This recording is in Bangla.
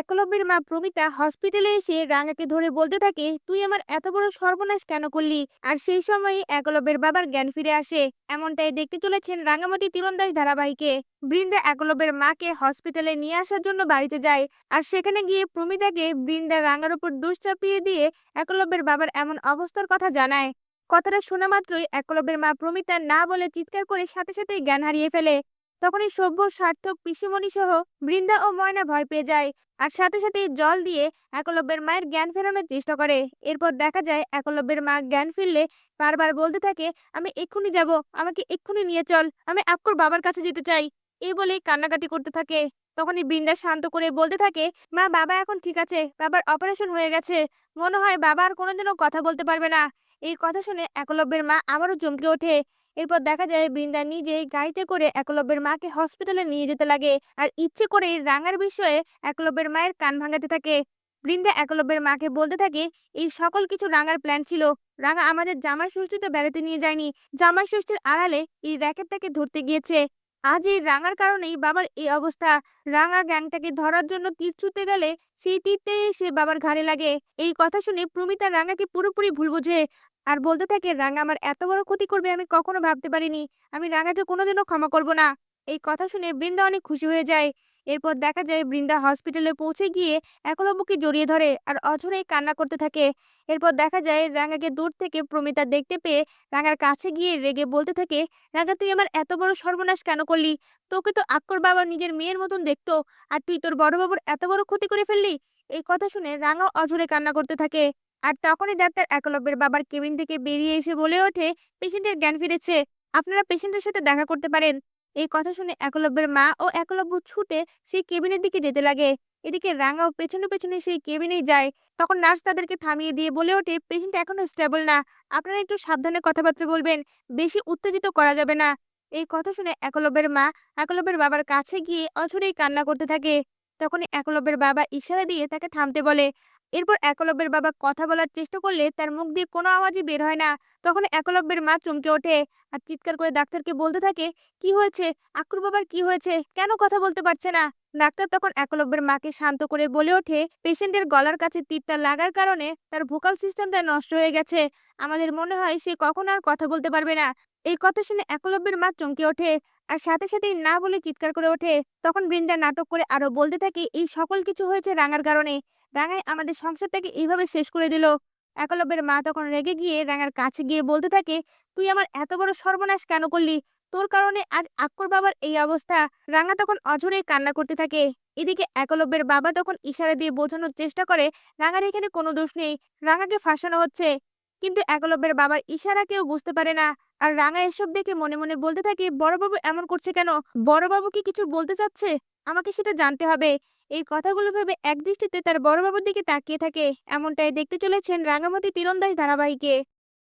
একলব্যের মা প্রমিতা হসপিটালে এসে রাঙাকে ধরে বলতে থাকে, তুই আমার এত বড় সর্বনাশ কেন করলি? আর সেই সময়ই একলব্যের বাবার জ্ঞান ফিরে আসে। এমনটাই দেখতে চলেছেন রাঙামাটি তীরন্দাজ ধারাবাহিকে। বৃন্দা একলব্যের মাকে হসপিটালে নিয়ে আসার জন্য বাড়িতে যায় আর সেখানে গিয়ে প্রমিতাকে বৃন্দা রাঙার উপর দোষ চাপিয়ে দিয়ে একলব্যের বাবার এমন অবস্থার কথা জানায়। কথাটা শোনা মাত্রই একলব্যের মা প্রমিতা না বলে চিৎকার করে সাথে সাথেই জ্ঞান হারিয়ে ফেলে। তখনই সভ্য, সার্থক পিসিমণি সহ বৃন্দা ও ময়না ভয় পেয়ে যায়। আর সাথে সাথে জল দিয়ে একলব্যের মায়ের জ্ঞান ফেরানোর চেষ্টা করে। এরপর দেখা যায়, একলব্যের মা জ্ঞান ফিরলে বারবার বলতে থাকে, আমি এক্ষুনি যাব, আমাকে এক্ষুনি নিয়ে চল, আমি আক্কর বাবার কাছে যেতে চাই। এই বলেই কান্নাকাটি করতে থাকে। তখনই বৃন্দা শান্ত করে বলতে থাকে, মা, বাবা এখন ঠিক আছে, বাবার অপারেশন হয়ে গেছে। মনে হয় বাবা আর কোনোদিনও কথা বলতে পারবে না। এই কথা শুনে একলব্যের মা আবারও চমকে ওঠে। এরপর দেখা যায় বৃন্দা নিজে গাড়িতে করে একলব্যের মাকে হসপিটালে নিয়ে যেতে লাগে। আর ইচ্ছে করে রাঙার বিষয়ে একলব্যের মায়ের কান ভাঙাতে থাকে। বৃন্দা একলব্যের মাকে বলতে থাকে, এই সকল কিছু রাঙার প্ল্যান ছিল। রাঙা আমাদের জামাই ষষ্ঠীতে বেড়াতে নিয়ে যায়নি। জামাই ষষ্ঠীর আড়ালে এই র্যাকেটটাকে ধরতে গিয়েছে। আজ এই রাঙার কারণেই বাবার এই অবস্থা। রাঙা গ্যাংটাকে ধরার জন্য তীর ছুঁতে গেলে সেই তীরটাই সে বাবার ঘাড়ে লাগে। এই কথা শুনে প্রমিতা রাঙাকে পুরোপুরি ভুল বোঝে আর বলতে থাকে, রাঙা আমার এত বড় ক্ষতি করবে আমি কখনো ভাবতে পারিনি। আমি রাঙাকে কোনোদিনও ক্ষমা করব না। এই কথা শুনে বৃন্দা অনেক খুশি হয়ে যায়। এরপর দেখা যায় বৃন্দা হসপিটালে পৌঁছে গিয়ে একলব্যকে জড়িয়ে ধরে আর অঝরেই কান্না করতে থাকে। এরপর দেখা যায় রাঙাকে দূর থেকে প্রমিতা দেখতে পেয়ে রাঙার কাছে গিয়ে রেগে বলতে থাকে, রাঙা, তুই আমার এত বড় সর্বনাশ কেন করলি? তোকে তো আক্কর বাবা নিজের মেয়ের মতন দেখতো। আর তুই তোর বড় বাবুর এত বড় ক্ষতি করে ফেললি? এই কথা শুনে রাঙাও অঝরে কান্না করতে থাকে। আর তখনই ডাক্তার একলব্যের বাবার কেবিন থেকে বেরিয়ে এসে বলে ওঠে, পেশেন্টের জ্ঞান ফিরেছে, আপনারা পেশেন্টের সাথে দেখা করতে পারেন। এই কথা শুনে একলব্যের মা ও একলব্য ছুটে সেই কেবিনের দিকে যেতে লাগে। এদিকে রাঙাও পেছনে পেছনে সেই কেবিনেই যায়। তখন নার্স তাদেরকে থামিয়ে দিয়ে বলে ওঠে, পেশেন্ট এখনও স্টেবল না। আপনারা একটু সাবধানে কথাবার্তা বলবেন। বেশি উত্তেজিত করা যাবে না। এই কথা শুনে একলব্যের মা একলব্যের বাবার কাছে গিয়ে অঝরেই কান্না করতে থাকে। তখনই একলব্যের বাবা ইশারা দিয়ে তাকে থামতে বলে এরপর একলব্যের বাবা কথা বলার চেষ্টা করলে তার মুখ দিয়ে কোনো আওয়াজই বের হয় না। তখন একলব্যের মা চমকে ওঠে আর চিৎকার করে ডাক্তারকে বলতে থাকে, কি হয়েছে? আকুর বাবার কি হয়েছে? কেন কথা বলতে পারছে না? ডাক্তার তখন একলব্যের মাকে শান্ত করে বলে ওঠে, পেশেন্টের গলার কাছে তীরটা লাগার কারণে তার ভোকাল সিস্টেমটা নষ্ট হয়ে গেছে। আমাদের মনে হয় সে কখন আর কথা বলতে পারবে না। এই কথা শুনে একলব্যের মা চমকে ওঠে। আর সাথে সাথেই না বলে চিৎকার করে ওঠে। তখন বৃন্দা নাটক করে আরও বলতে থাকে, এই সকল কিছু হয়েছে রাঙার কারণে। রাঙাই আমাদের সংসারটাকে এইভাবে শেষ করে দিল। একলব্যের মা তখন রেগে গিয়ে রাঙার কাছে গিয়ে বলতে থাকে, তুই আমার এত বড় সর্বনাশ কেন করলি? তোর কারণে আজ আক্কর বাবার এই অবস্থা। রাঙা তখন অঝরে কান্না করতে থাকে। এদিকে একলব্যের বাবা তখন ইশারা দিয়ে বোঝানোর চেষ্টা করে, রাঙার এখানে কোনো দোষ নেই। রাঙাকে ফাঁসানো হচ্ছে। কিন্তু একলব্যের বাবার ইশারা কেউ বুঝতে পারে না। আর রাঙা এসব দেখে মনে মনে বলতে থাকি বড়বাবু এমন করছে কেন? বড়বাবু কি কিছু বলতে চাচ্ছে? আমাকে সেটা জানতে হবে। এই কথাগুলো ভেবে একদৃষ্টিতে তার বড়বাবুর দিকে তাকিয়ে থাকে। এমনটাই দেখতে চলেছেন রাঙামতি তীরন্দাজ ধারাবাহিকে।